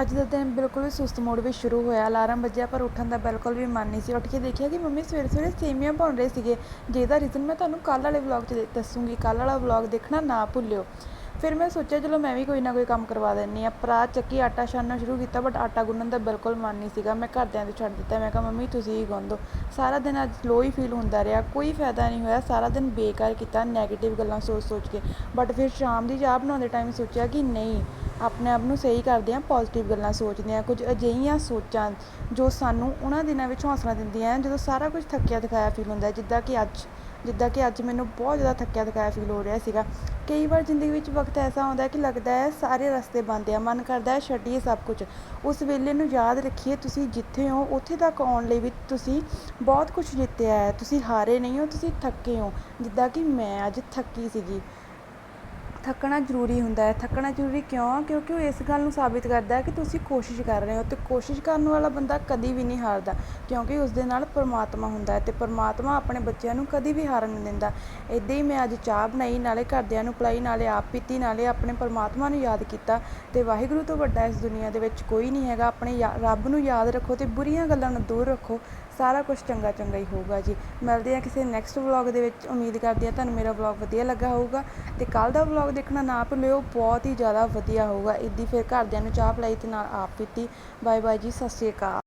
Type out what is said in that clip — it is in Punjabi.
ਅੱਜ ਦਾ ਦਿਨ ਬਿਲਕੁਲ ਵੀ ਸੁਸਤ ਮੂਡ ਵਿੱਚ ਸ਼ੁਰੂ ਹੋਇਆ। ਅਲਾਰਮ ਵੱਜਿਆ ਪਰ ਉੱਠਣ ਦਾ ਬਿਲਕੁਲ ਵੀ ਮਨ ਨਹੀਂ ਸੀ। ਉੱਠ ਕੇ ਦੇਖਿਆ ਕਿ ਮੰਮੀ ਸਵੇਰੇ ਸਵੇਰੇ ਸੇਮੀਆਂ ਭੁੰਨ ਰਹੇ ਸੀਗੇ। ਜਿਹਦਾ ਰੀਜ਼ਨ ਮੈਂ ਤੁਹਾਨੂੰ ਕੱਲ੍ਹ ਵਾਲੇ ਵਲੌਗ 'ਚ ਦੇ- ਦੱਸੂਗੀ। ਕੱਲ੍ਹ ਵਾਲਾ ਵਲੌਗ ਦੇਖਣਾ ਨਾ ਭੁੱਲਿਓ। ਫਿਰ ਮੈਂ ਸੋਚਿਆ, ਚਲੋ ਮੈਂ ਵੀ ਕੋਈ ਨਾ ਕੋਈ ਕੰਮ ਕਰਵਾ ਦਿੰਨੀ ਆ ਪਰਾਤ ਚੱਕੀ ਆਟਾ ਛਾਨਣਾ ਸ਼ੁਰੂ ਕੀਤਾ ਬਟ ਆਟਾ ਗੁੰਨਣ ਦਾ ਬਿਲਕੁਲ ਮਨ ਨਹੀਂ ਸੀਗਾ। ਮੈਂ ਘਰਦਿਆਂ ਤੋਂ ਛੱਡ ਦਿੱਤਾ। ਮੈਂ ਕਿਹਾ, ਮੰਮੀ, ਤੁਸੀਂ ਹੀ ਗੁੰਨ ਦਿਓ ਸਾਰਾ ਦਿਨ ਅੱਜ ਲੋ ਹੀ ਫੀਲ ਹੁੰਦਾ ਰਿਹਾ। ਕੋਈ ਫਾਇਦਾ ਨਹੀਂ ਹੋਇਆ। ਸਾਰਾ ਦਿਨ ਬੇਕਾਰ ਕੀਤਾ ਨੈਗੇਟਿਵ ਗੱਲਾਂ ਸੋਚ ਸੋਚ ਕੇ। ਬਟ ਫਿਰ ਸ਼ਾਮ ਦੀ ਚਾਹ ਬਣਾਉਂਦੇ ਟਾਈਮ ਸੋਚਿਆ ਕਿ ਨਹੀਂ ਆਪਣੇ ਆਪ ਨੂੰ ਸਹੀ ਕਰਦੇ ਹਾਂ ਪੋਜ਼ਿਟਿਵ ਗੱਲਾਂ ਸੋਚਦੇ ਹਾਂ, ਕੁਝ ਅਜਿਹੀਆਂ ਸੋਚਾਂ ਜੋ ਸਾਨੂੰ ਉਹਨਾਂ ਦਿਨਾਂ ਵਿੱਚ ਹੌਸਲਾ ਦਿੰਦੀਆਂ ਹਨ, ਜਦੋਂ ਸਾਰਾ ਕੁਝ ਥੱਕਿਆ ਦਿਖਾਇਆ ਫੀਲ ਹੁੰਦਾ ਜਿੱਦਾਂ ਕਿ ਅੱਜ, ਜਿੱਦਾਂ ਕਿ ਅੱਜ ਮੈਨੂੰ ਬਹੁਤ ਜ਼ਿਆਦਾ ਥੱਕਿਆ ਦਿਖਾਇਆ ਫੀਲ ਹੋ ਰਿਹਾ ਸੀਗਾ। ਕਈ ਵਾਰ ਜ਼ਿੰਦਗੀ ਵਿੱਚ ਵਕਤ ਐਸਾ ਆਉਂਦਾ ਕਿ ਲੱਗਦਾ ਹੈ ਸਾਰੇ ਰਸਤੇ ਬੰਦ ਆ ਮਨ ਕਰਦਾ ਹੈ ਛੱਡੀਏ ਸਭ ਕੁਝ। ਉਸ ਵੇਲੇ ਨੂੰ ਯਾਦ ਰੱਖੀਏ, ਤੁਸੀਂ ਜਿੱਥੇ ਹੋ, ਉੱਥੇ ਤੱਕ ਆਉਣ ਲਈ ਵੀ ਤੁਸੀਂ ਬਹੁਤ ਕੁਝ ਜਿੱਤਿਆ ਹੈ। ਤੁਸੀਂ ਹਾਰੇ ਨਹੀਂ ਹੋ, ਤੁਸੀਂ ਥੱਕੇ ਹੋ, ਜਿੱਦਾਂ ਕਿ ਮੈਂ ਅੱਜ ਥੱਕੀ ਸੀਗੀ। ਥੱਕਣਾ ਜ਼ਰੂਰੀ ਹੁੰਦਾ ਹੈ। ਥੱਕਣਾ ਜ਼ਰੂਰੀ ਕਿਉਂ? ਆ ਕਿਉਂਕਿ ਉਹ ਇਸ ਗੱਲ ਨੂੰ ਸਾਬਿਤ ਕਰਦਾ ਹੈ ਕਿ ਤੁਸੀਂ ਕੋਸ਼ਿਸ਼ ਕਰ ਰਹੇ ਹੋ ਅਤੇ ਕੋਸ਼ਿਸ਼ ਕਰਨ ਵਾਲਾ ਬੰਦਾ ਕਦੀ ਵੀ ਨਹੀਂ ਹਾਰਦਾ, ਕਿਉਂਕਿ ਉਸ ਦੇ ਨਾਲ ਪਰਮਾਤਮਾ ਹੁੰਦਾ ਹੈ ਅਤੇ ਪਰਮਾਤਮਾ ਆਪਣੇ ਬੱਚਿਆਂ ਨੂੰ ਕਦੀ ਵੀ ਹਾਰਨ ਨਹੀਂ ਦਿੰਦਾ। ਇੱਦਾਂ ਹੀ ਮੈਂ ਅੱਜ ਚਾਹ ਬਣਾਈ, ਨਾਲੇ ਘਰਦਿਆਂ ਨੂੰ ਪਿਲਾਈ ਨਾਲੇ ਆਪ ਪੀਤੀ, ਨਾਲੇ ਆਪਣੇ ਪਰਮਾਤਮਾ ਨੂੰ ਯਾਦ ਕੀਤਾ ਤੇ ਵਾਹਿਗੁਰੂ ਤੋਂ ਵੱਡਾ ਇਸ ਦੁਨੀਆ ਦੇ ਵਿੱਚ ਕੋਈ ਨਹੀਂ ਹੈਗਾ। ਆਪਣੇ ਯਾ- ਰੱਬ ਨੂੰ ਯਾਦ ਰੱਖੋ ਤੇ ਬੁਰੀਆਂ ਗੱਲਾਂ ਨੂੰ ਦੂਰ ਰੱਖੋ। ਸਾਰਾ ਕੁਝ ਚੰਗਾ ਚੰਗਾ ਹੀ ਹੋਊਗਾ ਜੀ। ਮਿਲਦੇ ਆ ਕਿਸੇ ਨੈਕਸਟ ਵਲੌਗ ਦੇ ਵਿੱਚ। ਉਮੀਦ ਕਰਦੀ ਆ ਤੁਹਾਨੂੰ ਮੇਰਾ ਵਲੌਗ ਵਧੀਆ ਲੱਗਾ ਹੋਊਗਾ। ਤੇ ਕੱਲ ਦਾ ਵਲੌਗ ਦੇਖਣਾ ਨਾ ਭੁੱਲਿਓ, ਬਹੁਤ ਹੀ ਜ਼ਿਆਦਾ ਵਧੀਆ ਹੋਊਗਾ। ਇੱਦੀ ਫਿਰ ਘਰਦਿਆਂ ਨੂੰ ਚਾਹ ਪਿਲਾਈ ਤੇ ਨਾਲ ਆਪ ਪੀਤੀ। ਬਾਏ ਬਾਏ ਜੀ, ਸਤਿ ਸ਼੍ਰੀ ਅਕਾਲ।